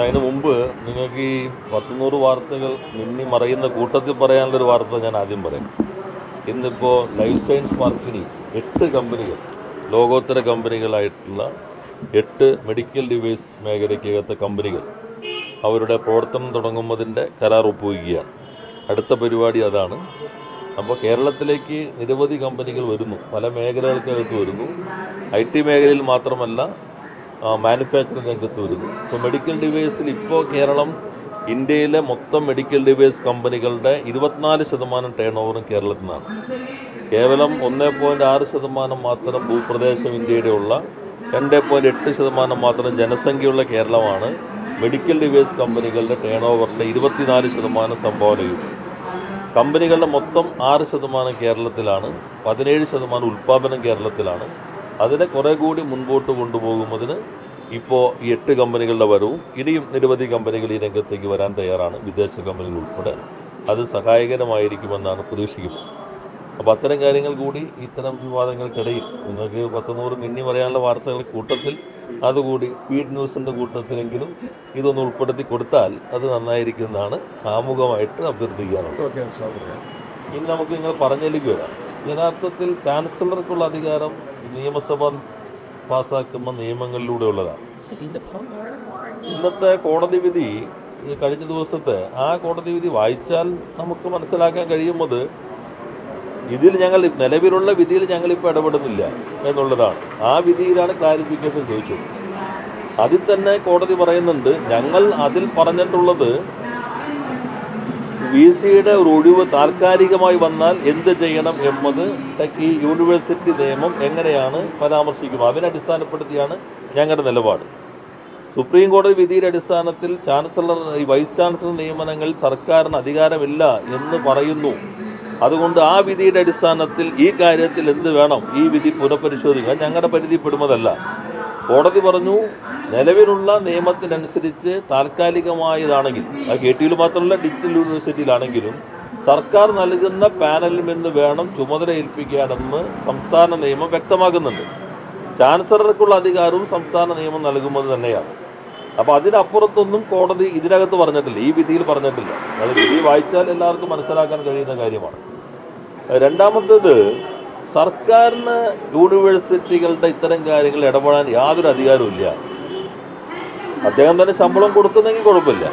അതിന് മുമ്പ് നിങ്ങൾക്ക് ഈ പത്തുനൂറ് വാർത്തകൾ മിന്നി മറയുന്ന കൂട്ടത്തിൽ പറയാനുള്ളൊരു വാർത്ത ഞാൻ ആദ്യം പറയാം. ഇന്നിപ്പോൾ ലൈഫ് സയൻസ് പാർക്കിന് എട്ട് കമ്പനികൾ ലോകോത്തര കമ്പനികളായിട്ടുള്ള എട്ട് മെഡിക്കൽ ഡിവൈസ് മേഖലയ്ക്കകത്തെ കമ്പനികൾ അവരുടെ പ്രവർത്തനം തുടങ്ങുന്നതിന്റെ കരാർ ഒപ്പുവയ്ക്കുകയാണ്. അടുത്ത പരിപാടി അതാണ്. അപ്പോൾ കേരളത്തിലേക്ക് നിരവധി കമ്പനികൾ വരുന്നു. പല മേഖലകൾക്കകത്ത് വരുന്നു. ഐ ടി മേഖലയിൽ മാത്രമല്ല മാനുഫാക്ചറിംഗ് രംഗത്ത് വരുന്നു. ഇപ്പോൾ മെഡിക്കൽ ഡിവൈസിൽ ഇപ്പോൾ കേരളം ഇന്ത്യയിലെ മൊത്തം മെഡിക്കൽ ഡിവൈസ് കമ്പനികളുടെ ഇരുപത്തിനാല് ശതമാനം ടേൺ ഓവറും കേരളത്തിൽ നിന്നാണ് കേവലം ഒന്ന് പോയിന്റ് ആറ് ശതമാനം മാത്രം ഭൂപ്രദേശം ഇന്ത്യയുടെ ഉള്ള രണ്ട് പോയിന്റ് എട്ട് ശതമാനം മാത്രം ജനസംഖ്യയുള്ള കേരളമാണ് മെഡിക്കൽ ഡിവൈസ് കമ്പനികളുടെ ടേൺ ഓവറിന്റെ ഇരുപത്തിനാല് ശതമാനം സംഭാവനയും. കമ്പനികളുടെ മൊത്തം ആറ് ശതമാനം കേരളത്തിലാണ് പതിനേഴ് ശതമാനം ഉൽപ്പാദനം കേരളത്തിലാണ്. അതിനെ കുറെ കൂടി മുൻപോട്ട് കൊണ്ടുപോകുന്നതിന് ഇപ്പോൾ ഈ എട്ട് കമ്പനികളുടെ വരവും ഇനിയും നിരവധി കമ്പനികൾ ഈ രംഗത്തേക്ക് വരാൻ തയ്യാറാണ് വിദേശ കമ്പനികൾ ഉൾപ്പെടെ. അത് സഹായകരമായിരിക്കുമെന്നാണ് പ്രതീക്ഷിക്കുന്നത്. അപ്പോൾ അത്തരം കാര്യങ്ങൾ കൂടി ഇത്തരം വിവാദങ്ങൾക്കിടയിൽ നിങ്ങൾക്ക് പത്തുനൂറ് മിന്നി പറയാനുള്ള വാർത്തകൾ കൂട്ടത്തിൽ അതുകൂടി ഫീഡ് ന്യൂസിന്റെ കൂട്ടത്തിലെങ്കിലും ഇതൊന്ന് ഉൾപ്പെടുത്തി കൊടുത്താൽ അത് നന്നായിരിക്കുന്നതാണ് ആമുഖമായിട്ട് അഭ്യർത്ഥിക്കാനുള്ളത്. ഓക്കെ ഇനി നമുക്ക് നിങ്ങൾ പറഞ്ഞതിലേക്ക് വരാം യഥാർത്ഥത്തിൽ ചാൻസലർക്കുള്ള അധികാരം നിയമസഭ പാസാക്കുന്ന നിയമങ്ങളിലൂടെ ഉള്ളതാണ് ഇന്നത്തെ കോടതി വിധി കഴിഞ്ഞ ദിവസത്തെ ആ കോടതി വിധി വായിച്ചാൽ നമുക്ക് മനസ്സിലാക്കാൻ കഴിയുന്നത് ഇതിൽ ഞങ്ങൾ നിലവിലുള്ള വിധിയിൽ ഞങ്ങൾ ഇപ്പോൾ ഇടപെടുന്നില്ല എന്നുള്ളതാണ്. ആ വിധിയിലാണ് ക്ലാരിഫിക്കേഷൻ ചോദിച്ചത്. അതിൽ തന്നെ കോടതി പറയുന്നുണ്ട് ഞങ്ങൾ അതിൽ പറഞ്ഞിട്ടുള്ളത് വി സിയുടെ ഒരു ഒഴിവ് താൽക്കാലികമായി വന്നാൽ എന്ത് ചെയ്യണം എന്നത് ഈ യൂണിവേഴ്സിറ്റി നിയമം എങ്ങനെയാണ് പരാമർശിക്കുന്നത്? അതിനെ അടിസ്ഥാനപ്പെടുത്തിയാണ് ഞങ്ങളുടെ നിലപാട്. സുപ്രീം കോടതി വിധിയുടെ അടിസ്ഥാനത്തിൽ ചാൻസലർ ഈ വൈസ് ചാൻസലർ നിയമനങ്ങളിൽ സർക്കാരിന് അധികാരമില്ല എന്ന് പറയുന്നു. അതുകൊണ്ട് ആ വിധിയുടെ അടിസ്ഥാനത്തിൽ ഈ കാര്യത്തിൽ എന്ത് വേണം? ഈ വിധി പുനഃപരിശോധിക്കുക. ഞങ്ങളുടെ പരിധിപ്പെടുന്നതല്ല. കോടതി പറഞ്ഞു നിലവിലുള്ള നിയമത്തിനനുസരിച്ച് താൽക്കാലികമായതാണെങ്കിൽ അത് കെ ടി മാത്രമല്ല ഡിജിറ്റൽ യൂണിവേഴ്സിറ്റിയിലാണെങ്കിലും സർക്കാർ നൽകുന്ന പാനലിൽ നിന്ന് വേണം ചുമതല ഏൽപ്പിക്കാനെന്ന് സംസ്ഥാന നിയമം വ്യക്തമാക്കുന്നുണ്ട്. ചാൻസലർക്കുള്ള അധികാരവും സംസ്ഥാന നിയമം നൽകുന്നത് തന്നെയാണ്. അപ്പോൾ അതിനപ്പുറത്തൊന്നും കോടതി ഇതിനകത്ത് പറഞ്ഞിട്ടില്ല ഈ വിധിയിൽ പറഞ്ഞിട്ടില്ല. അത് വിധി വായിച്ചാൽ എല്ലാവർക്കും മനസ്സിലാക്കാൻ കഴിയുന്ന കാര്യമാണ്. രണ്ടാമത്തേത് സർക്കാരിന് യൂണിവേഴ്സിറ്റികളുടെ ഇത്തരം കാര്യങ്ങൾ ഇടപെടാൻ യാതൊരു അധികാരവും അദ്ദേഹം തന്നെ ശമ്പളം കൊടുക്കുന്നെങ്കിൽ കുഴപ്പമില്ല.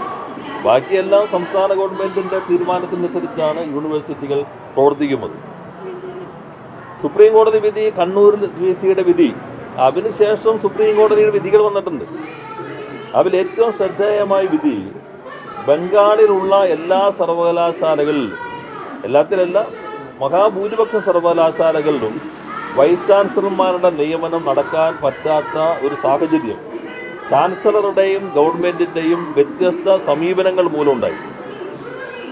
ബാക്കിയെല്ലാം സംസ്ഥാന ഗവൺമെന്റിന്റെ തീരുമാനത്തിനനുസരിച്ചാണ് യൂണിവേഴ്സിറ്റികൾ പ്രവർത്തിക്കുന്നത്. സുപ്രീം കോടതി വിധി കണ്ണൂരിൽ സിയുടെ വിധി അതിനുശേഷം സുപ്രീം കോടതിയുടെ വിധികൾ വന്നിട്ടുണ്ട്. അതിൽ ഏറ്റവും ശ്രദ്ധേയമായ വിധി ബംഗാളിലുള്ള എല്ലാ സർവകലാശാലകളിലും എല്ലാത്തിലല്ല മഹാഭൂരിപക്ഷം സർവകലാശാലകളിലും വൈസ് ചാൻസലർമാരുടെ നിയമനം നടക്കാൻ പറ്റാത്ത ഒരു സാഹചര്യം ചാൻസലറുടെയും ഗവൺമെന്റിന്റെയും വ്യത്യസ്ത സമീപനങ്ങൾ മൂലമുണ്ടായി.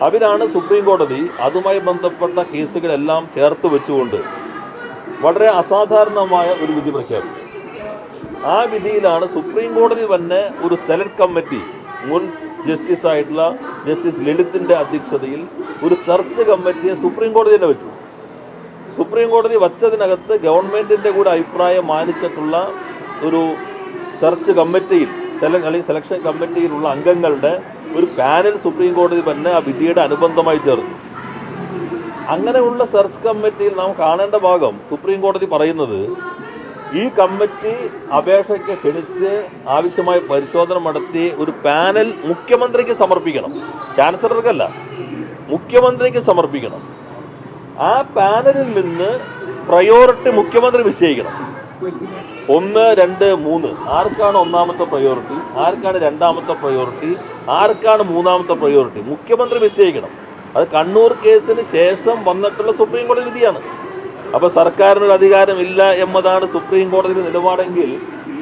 അതിനാണ് സുപ്രീം കോടതി അതുമായി ബന്ധപ്പെട്ട കേസുകളെല്ലാം ചേർത്ത് വെച്ചുകൊണ്ട് വളരെ അസാധാരണമായ ഒരു വിധി പ്രഖ്യാപിച്ചു ആ വിധിയിലാണ് സുപ്രീം കോടതി തന്നെ ഒരു സെലക്ട് കമ്മിറ്റി മുൻ ജസ്റ്റിസ് ആയിട്ടുള്ള ജസ്റ്റിസ് ലളിതിന്റെ അധ്യക്ഷതയിൽ ഒരു സെർച്ച് കമ്മിറ്റിയെ സുപ്രീം കോടതി തന്നെ വെച്ചു. സുപ്രീം കോടതി വച്ചതിനകത്ത് ഗവൺമെന്റിന്റെ കൂടെ അഭിപ്രായം മാനിച്ചിട്ടുള്ള ഒരു സെർച്ച് കമ്മിറ്റിയിൽ അല്ലെങ്കിൽ സെലക്ഷൻ കമ്മിറ്റിയിലുള്ള അംഗങ്ങളുടെ ഒരു പാനൽ സുപ്രീം കോടതി തന്നെ ആ വിധിയുടെ അനുബന്ധമായി ചേർന്നു. അങ്ങനെയുള്ള സെർച്ച് കമ്മിറ്റിയിൽ നാം കാണേണ്ട ഭാഗം സുപ്രീം കോടതി പറയുന്നത് ഈ കമ്മിറ്റി അപേക്ഷയ്ക്ക് ക്ഷണിച്ച് ആവശ്യമായ പരിശോധന നടത്തി ഒരു പാനൽ മുഖ്യമന്ത്രിക്ക് സമർപ്പിക്കണം. ചാൻസലർക്കല്ല. മുഖ്യമന്ത്രിക്ക് സമർപ്പിക്കണം. ആ പാനലിൽ നിന്ന് പ്രയോറിറ്റി മുഖ്യമന്ത്രി നിശ്ചയിക്കണം. ഒന്ന് രണ്ട് മൂന്ന്. ആർക്കാണ് ഒന്നാമത്തെ പ്രയോറിറ്റി ആർക്കാണ് രണ്ടാമത്തെ പ്രയോറിറ്റി ആർക്കാണ് മൂന്നാമത്തെ പ്രയോറിറ്റി മുഖ്യമന്ത്രി നിശ്ചയിക്കണം. അത് കണ്ണൂർ കേസിന് ശേഷം വന്നിട്ടുള്ള സുപ്രീം കോടതി വിധിയാണ്. അപ്പൊ സർക്കാരിനൊരു അധികാരമില്ല എന്നതാണ് സുപ്രീം കോടതിയുടെ നിലപാടെങ്കിൽ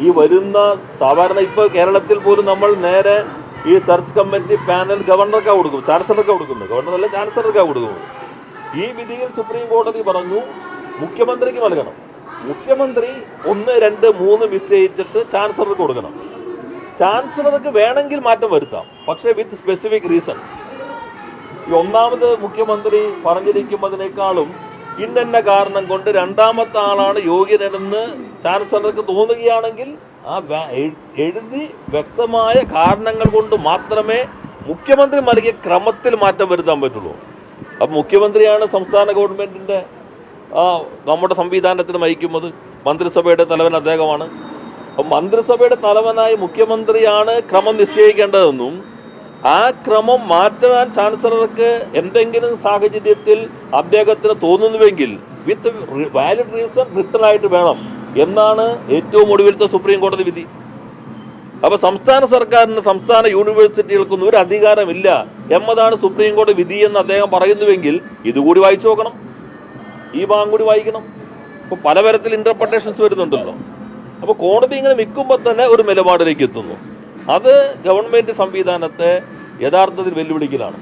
ഈ വരുന്ന സാധാരണ ഇപ്പോൾ കേരളത്തിൽ പോലും നമ്മൾ നേരെ ഈ സെർച്ച് കമ്മിറ്റി പാനൽ ഗവർണർക്കാണ് കൊടുക്കും. ചാൻസലർക്ക് കൊടുക്കുന്നത് ഗവർണറല്ല ചാൻസലർക്കാണ് കൊടുക്കുന്നത് ഈ വിധിയിൽ സുപ്രീം കോടതി പറഞ്ഞു മുഖ്യമന്ത്രിക്ക് നൽകണം. മുഖ്യമന്ത്രി ഒന്ന് രണ്ട് മൂന്ന് നിശ്ചയിച്ചിട്ട് ചാൻസലർക്ക് കൊടുക്കണം. ചാൻസലർക്ക് വേണമെങ്കിൽ മാറ്റം വരുത്താം പക്ഷേ വിത്ത് സ്പെസിഫിക് റീസൺസ് ഈ ഒന്നാമത് മുഖ്യമന്ത്രി പറഞ്ഞിരിക്കുന്നതിനേക്കാളും ഇന്നെന്ന കാരണം കൊണ്ട് രണ്ടാമത്തെ ആളാണ് യോഗ്യനെന്ന് ചാൻസലർക്ക് തോന്നുകയാണെങ്കിൽ ആ എഴുതി വ്യക്തമായ കാരണങ്ങൾ കൊണ്ട് മാത്രമേ മുഖ്യമന്ത്രി നൽകിയ ക്രമത്തിൽ മാറ്റം വരുത്താൻ പറ്റുള്ളൂ. അപ്പം മുഖ്യമന്ത്രിയാണ് സംസ്ഥാന ഗവൺമെന്റിന്റെ നമ്മുടെ സംവിധാനത്തിന് നയിക്കുന്നത് മന്ത്രിസഭയുടെ തലവൻ അദ്ദേഹമാണ്. അപ്പം മന്ത്രിസഭയുടെ തലവനായി മുഖ്യമന്ത്രിയാണ് ക്രമം നിശ്ചയിക്കേണ്ടതെന്നും ആ ക്രമം മാറ്റാൻ ചാൻസലർക്ക് എന്തെങ്കിലും സാഹചര്യത്തിൽ അദ്ദേഹത്തിന് തോന്നുന്നുവെങ്കിൽ വിത്ത് വാലിഡ് റീസൺ റിട്ടൺ ആയിട്ട് വേണം. എന്നാണ് ഏറ്റവും ഒടുവിലത്തെ സുപ്രീം കോടതി വിധി. അപ്പൊ സംസ്ഥാന സർക്കാരിന് സംസ്ഥാന യൂണിവേഴ്സിറ്റികൾക്കൊന്നും ഒരു അധികാരമില്ല എന്നതാണ് സുപ്രീം കോടതി വിധി എന്ന് അദ്ദേഹം പറയുന്നുവെങ്കിൽ ഇതുകൂടി വായിച്ചു നോക്കണം. ഈ ഭാഗം കൂടി വായിക്കണം. ഇപ്പൊ പലതരത്തിൽ ഇന്റർപ്രട്ടേഷൻസ് വരുന്നുണ്ടല്ലോ. അപ്പൊ കോടതി ഇങ്ങനെ നിൽക്കുമ്പോൾ തന്നെ ഒരു നിലപാടിലേക്ക് എത്തുന്നു. അത് ഗവൺമെന്റ് സംവിധാനത്തെ യഥാർത്ഥത്തിൽ വെല്ലുവിളിക്കലാണ്.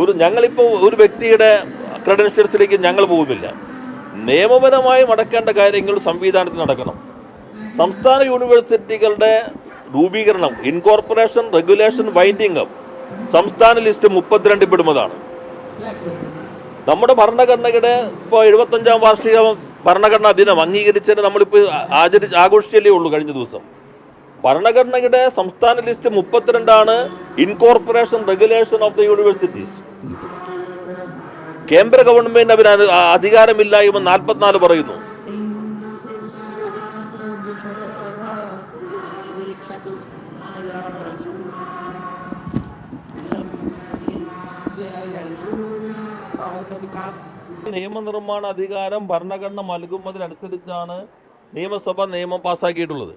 ഒരു ഞങ്ങളിപ്പോൾ ഒരു വ്യക്തിയുടെ ക്രെഡൻഷ്യൽസിലേക്ക് ഞങ്ങൾ പോകുന്നില്ല നിയമപരമായി നടക്കേണ്ട കാര്യങ്ങൾ സംവിധാനത്തിൽ നടക്കണം. സംസ്ഥാന യൂണിവേഴ്സിറ്റികളുടെ രൂപീകരണം ഇൻകോർപ്പറേഷൻ റെഗുലേഷൻ ബൈൻഡിംഗ് അപ്പ് സംസ്ഥാന ലിസ്റ്റ് മുപ്പത്തിരണ്ടിൽ പെടുന്നതാണ് നമ്മുടെ ഭരണഘടനയുടെ ഇപ്പോൾ എഴുപത്തഞ്ചാം വാർഷിക ഭരണഘടനാ ദിനം അംഗീകരിച്ചതിന് നമ്മളിപ്പോൾ ആചരി ആഘോഷിച്ചല്ലേ ഉള്ളൂ കഴിഞ്ഞ ദിവസം. ഭരണഘടനയുടെ സംസ്ഥാന list മുപ്പത്തിരണ്ടാണ് incorporation regulation of the universities കേന്ദ്ര ഗവൺമെന്റ് അവന് അധികാരമില്ലായ്മ നാൽപ്പത്തിനാല് പറയുന്നു. നിയമനിർമ്മാണ അധികാരം ഭരണഘടന നൽകുന്നതിനനുസരിച്ചാണ് നിയമസഭ നിയമം പാസ്സാക്കിയിട്ടുള്ളത്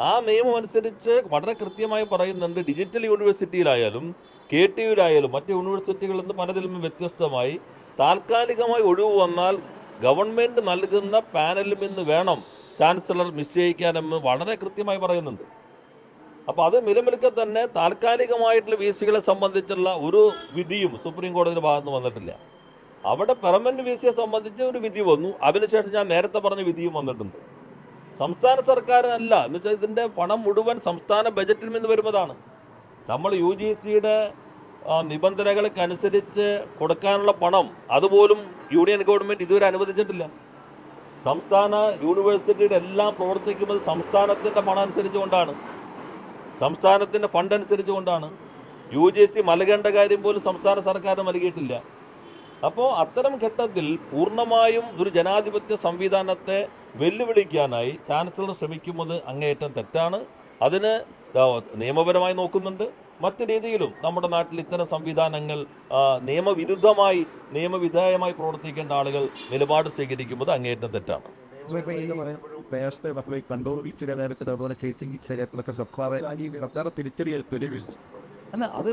ആ നിയമം അനുസരിച്ച് വളരെ കൃത്യമായി പറയുന്നുണ്ട് ഡിജിറ്റൽ യൂണിവേഴ്സിറ്റിയിലായാലും കെ ടി യുവിലായാലും മറ്റ് യൂണിവേഴ്സിറ്റികളിൽ നിന്ന് പലതിലും വ്യത്യസ്തമായി താൽക്കാലികമായി ഒഴിവ് വന്നാൽ ഗവൺമെന്റ് നൽകുന്ന പാനലിൽ നിന്ന് വേണം ചാൻസലർ നിശ്ചയിക്കാനെന്ന് വളരെ കൃത്യമായി പറയുന്നുണ്ട്. അപ്പോൾ അത് നിലനിൽക്കെ തന്നെ താൽക്കാലികമായിട്ടുള്ള വി സികളെ സംബന്ധിച്ചുള്ള ഒരു വിധിയും സുപ്രീം കോടതിയുടെ ഭാഗത്ത് വന്നിട്ടില്ല. അവിടെ പെർമനന്റ് വി സിയെ സംബന്ധിച്ച് ഒരു വിധി വന്നു. അതിനുശേഷം ഞാൻ നേരത്തെ പറഞ്ഞ വിധിയും വന്നിട്ടുണ്ട്. സംസ്ഥാന സർക്കാരിനല്ല എന്ന് വെച്ചാൽ ഇതിന്റെ പണം മുഴുവൻ സംസ്ഥാന ബജറ്റിൽ നിന്ന് വരുന്നതാണ്. നമ്മൾ യു ജി സിയുടെ നിബന്ധനകൾക്ക് അനുസരിച്ച് കൊടുക്കാനുള്ള പണം അതുപോലും യൂണിയൻ ഗവൺമെന്റ് ഇതുവരെ അനുവദിച്ചിട്ടില്ല. സംസ്ഥാന യൂണിവേഴ്സിറ്റിയുടെ എല്ലാം പ്രവർത്തിക്കുന്നത് സംസ്ഥാനത്തിന്റെ പണം അനുസരിച്ചുകൊണ്ടാണ്. സംസ്ഥാനത്തിന്റെ ഫണ്ട് അനുസരിച്ചുകൊണ്ടാണ്. യു ജി സി നൽകേണ്ട കാര്യം പോലും സംസ്ഥാന സർക്കാർ നൽകിയിട്ടില്ല. അപ്പോൾ അത്തരം ഘട്ടത്തിൽ പൂർണമായും ഒരു ജനാധിപത്യ സംവിധാനത്തെ വെല്ലുവിളിക്കാനായി ചാൻസലർ ശ്രമിക്കുന്നത് അങ്ങേയറ്റം തെറ്റാണ്. അതിന് നിയമപരമായി നോക്കുന്നുണ്ട്. മറ്റു രീതിയിലും നമ്മുടെ നാട്ടിൽ ഇത്തരം സംവിധാനങ്ങൾ നിയമവിരുദ്ധമായി നിയമവിധേയമായി പ്രവർത്തിക്കേണ്ട ആളുകൾ നിലപാട് സ്വീകരിക്കുന്നത് അങ്ങേറ്റം തെറ്റാണ്. നേരത്തെ നമ്മൾ ഈ കണ്ണൂർ ബീച്ചിലെ നേരത്തെ അതുപോലെ ചേച്ചിങ് ശരീരത്തിലൊക്കെ സർക്കാർ സർക്കാർ തിരിച്ചടിയായി അല്ല അത്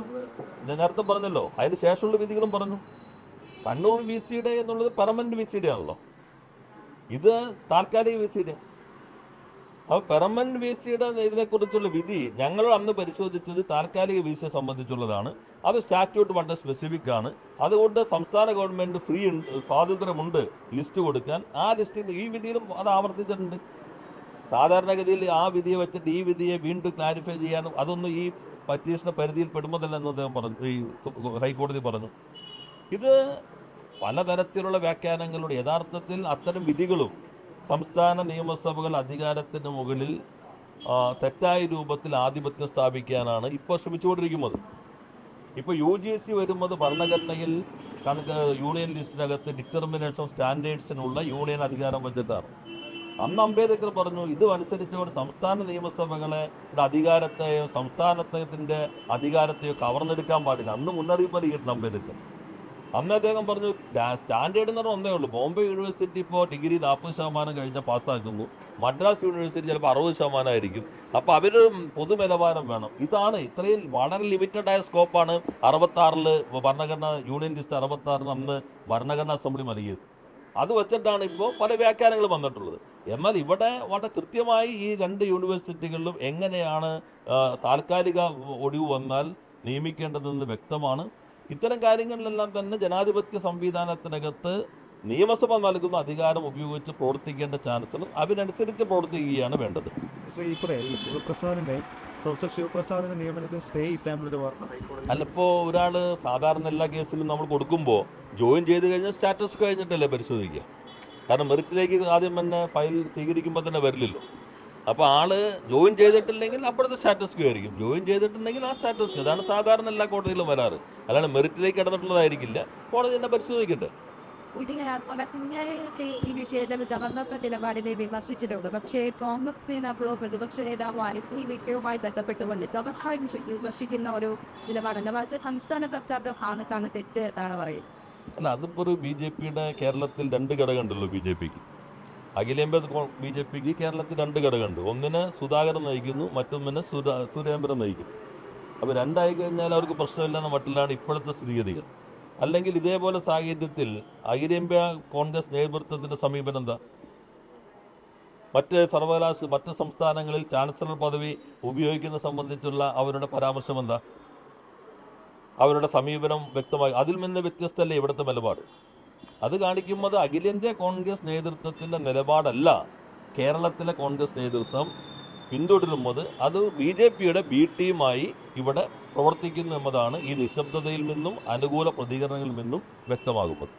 ഞാൻ നേരത്തെ പറഞ്ഞല്ലോ അതിന് ശേഷമുള്ള വിധികളും പറഞ്ഞു. കണ്ണൂർ വി സിയുടെ എന്നുള്ളത് പെർമനന്റ് വി സിയുടെ ആണല്ലോ. ഇത് താൽക്കാലിക വി സിയുടെ അപ്പോൾ പെർമനന്റ് വി സിയുടെ ഇതിനെക്കുറിച്ചുള്ള വിധി ഞങ്ങൾ അന്ന് പരിശോധിച്ചത് താൽക്കാലിക വീസ സംബന്ധിച്ചുള്ളതാണ്. അത് സ്റ്റാറ്റ്യൂട്ട് വളരെ സ്പെസിഫിക് ആണ്. അതുകൊണ്ട് സംസ്ഥാന ഗവൺമെന്റ് ഫ്രീ സ്വാതന്ത്ര്യമുണ്ട് ലിസ്റ്റ് കൊടുക്കാൻ. ആ ലിസ്റ്റിൽ ഈ വിധിയിലും അത് ആവർത്തിച്ചിട്ടുണ്ട്. സാധാരണഗതിയിൽ ആ വിധിയെ വെച്ചിട്ട് ഈ വിധിയെ വീണ്ടും ക്ലാരിഫൈ ചെയ്യാനും അതൊന്നും ഈ പറ്റീഷണ പരിധിയിൽ പെടുന്നതല്ലെന്ന് അദ്ദേഹം പറഞ്ഞു ഈ ഹൈക്കോടതി പറഞ്ഞു. ഇത് പലതരത്തിലുള്ള വ്യാഖ്യാനങ്ങളുടെ യഥാർത്ഥത്തിൽ അത്തരം വിധികളും സംസ്ഥാന നിയമസഭകൾ അധികാരത്തിന് മുകളിൽ തെറ്റായ രൂപത്തിൽ ആധിപത്യം സ്ഥാപിക്കാനാണ് ഇപ്പൊ ശ്രമിച്ചുകൊണ്ടിരിക്കുന്നത്. ഇപ്പൊ യു ജി സി വരുന്നത് ഭരണഘടനയിൽ കണക്ക് യൂണിയൻ ലിസ്റ്റിനകത്ത് ഡിറ്റർമിനേഷൻ സ്റ്റാൻഡേർഡ്സിനുള്ള യൂണിയൻ അധികാരം വെച്ചിട്ടാണ്. അന്ന് അംബേദ്കർ പറഞ്ഞു ഇത് അനുസരിച്ചുകൊണ്ട് സംസ്ഥാന നിയമസഭകളെ അധികാരത്തെയോ സംസ്ഥാനത്തിന്റെ അധികാരത്തെയോ കവർന്നെടുക്കാൻ പാടില്ല. അന്ന് മുന്നറിയിപ്പ് നൽകിയിട്ടുണ്ട് അംബേദ്കർ. അന്ന് അദ്ദേഹം പറഞ്ഞു സ്റ്റാൻഡേർഡ് എന്ന് പറഞ്ഞാൽ ഒന്നേ ഉള്ളൂ. ബോംബെ യൂണിവേഴ്സിറ്റി ഇപ്പോൾ ഡിഗ്രി നാൽപ്പത് ശതമാനം കഴിഞ്ഞാൽ പാസ്സാക്കുന്നു. മദ്രാസ് യൂണിവേഴ്സിറ്റി ചിലപ്പോൾ അറുപത് ശതമാനം ആയിരിക്കും. അപ്പോൾ അവരൊരു പൊതു നിലവാരം വേണം. ഇതാണ് ഇത്രയും വളരെ ലിമിറ്റഡ് ആയ സ്കോപ്പാണ് അറുപത്താറിൽ ഭരണഘടന യൂണിയൻ ലിസ്റ്റ് അറുപത്താറിന് അന്ന് ഭരണഘടനാ അസംബ്ലി നൽകിയത്. അത് വെച്ചിട്ടാണ് ഇപ്പോൾ പല വ്യാഖ്യാനങ്ങൾ വന്നിട്ടുള്ളത്. എന്നാൽ ഇവിടെ വളരെ കൃത്യമായി ഈ രണ്ട് യൂണിവേഴ്സിറ്റികളിലും എങ്ങനെയാണ് താൽക്കാലിക ഒഴിവ് വന്നാൽ നിയമിക്കേണ്ടതെന്ന് വ്യക്തമാണ്. ഇത്തരം കാര്യങ്ങളിലെല്ലാം തന്നെ ജനാധിപത്യ സംവിധാനത്തിനകത്ത് നിയമസഭ നൽകുന്ന അധികാരം ഉപയോഗിച്ച് പ്രവർത്തിക്കേണ്ട ചാൻസലർ അതിനനുസരിച്ച് പ്രവർത്തിക്കുകയാണ് വേണ്ടത്. അല്ലപ്പോ ഒരാൾ സാധാരണ എല്ലാ കേസിലും നമ്മൾ കൊടുക്കുമ്പോൾ ജോയിൻ ചെയ്ത് കഴിഞ്ഞാൽ സ്റ്റാറ്റസ് കഴിഞ്ഞിട്ടല്ലേ പരിശോധിക്കുക. കാരണം മെറിറ്റിലേക്ക് ആദ്യം തന്നെ ഫയൽ സ്വീകരിക്കുമ്പോൾ തന്നെ വരില്ലല്ലോ. അപ്പോൾ ആൾ ജോയിൻ ചെയ്തിട്ടില്ലെങ്കിൽ അപ്പോഴത്തെ സ്റ്റാറ്റസ് ക്യൂ ആയിരിക്കും. ജോയിൻ ചെയ്തിട്ടുണ്ടെങ്കിൽ ആ സ്റ്റാറ്റസ് ക്യൂ അതാണ് സാധാരണ എല്ലാ കോടതിയിലും വരാറ്. അല്ലാണ്ട് മെറിറ്റിലേക്ക് കടന്നിട്ടുള്ളതായിരിക്കില്ല. കോടതി തന്നെ പരിശോധിക്കട്ടെ. ഈ വിഷയത്തിൽ ഗവർണറുടെ നിലപാടിനെ വിമർശിച്ചിട്ടുണ്ട്. പക്ഷേ കോൺഗ്രസിനോ പ്രതിപക്ഷ നേതാവായി ഈ വിഷയവുമായി ബന്ധപ്പെട്ടുകൊണ്ട് ഗവർണർ വിമർശിക്കുന്ന ഒരു നിലപാടല്ല മറിച്ച് സംസ്ഥാന സർക്കാരിന്റെ ഭാഗത്താണ് തെറ്റ് എന്നാണ് പറയുന്നത്. അല്ല അതിപ്പോൾ ഒരു ബി ജെ പിയുടെ കേരളത്തിൽ രണ്ട് ഘടകമുണ്ടല്ലോ ബി ജെ പിക്ക്. അഖിലേന്ത്യാ ബി ജെ പിക്ക് കേരളത്തിൽ രണ്ട് ഘടകമുണ്ട്. ഒന്നിനെ സുധാകരൻ നയിക്കുന്നു മറ്റൊന്നിനെ സുധാ സുരേന്ദ്രൻ നയിക്കുന്നു അപ്പോൾ രണ്ടായി കഴിഞ്ഞാൽ അവർക്ക് പ്രശ്നമില്ലെന്ന മട്ടിലാണ് ഇപ്പോഴത്തെ സ്ഥിതിഗതികൾ. അല്ലെങ്കിൽ ഇതേപോലെ സാഹചര്യത്തിൽ അഖിലേന്ത്യാ കോൺഗ്രസ് നേതൃത്വത്തിന്റെ സമീപനം എന്താ? മറ്റ് സർവകലാശ മറ്റ് സംസ്ഥാനങ്ങളിൽ ചാൻസലർ പദവി ഉപയോഗിക്കുന്നത് സംബന്ധിച്ചുള്ള അവരുടെ പരാമർശം എന്താ? അവരുടെ സമീപനം വ്യക്തമായി അതിൽ നിന്ന് വ്യത്യസ്തമല്ലേ ഇവിടുത്തെ നിലപാട്? അത് കാണിക്കുന്നത് അഖിലേന്ത്യാ കോൺഗ്രസ് നേതൃത്വത്തിന്റെ നിലപാടല്ല. കേരളത്തിലെ കോൺഗ്രസ് നേതൃത്വം പിന്തുടരുന്നത് അത് ബി ജെ പിയുടെ ബി ടീമായി ഇവിടെ പ്രവർത്തിക്കുന്നു എന്നതാണ് ഈ നിശബ്ദതയിൽ നിന്നും അനുകൂല പ്രതികരണങ്ങളിൽ നിന്നും വ്യക്തമാകുന്നത്.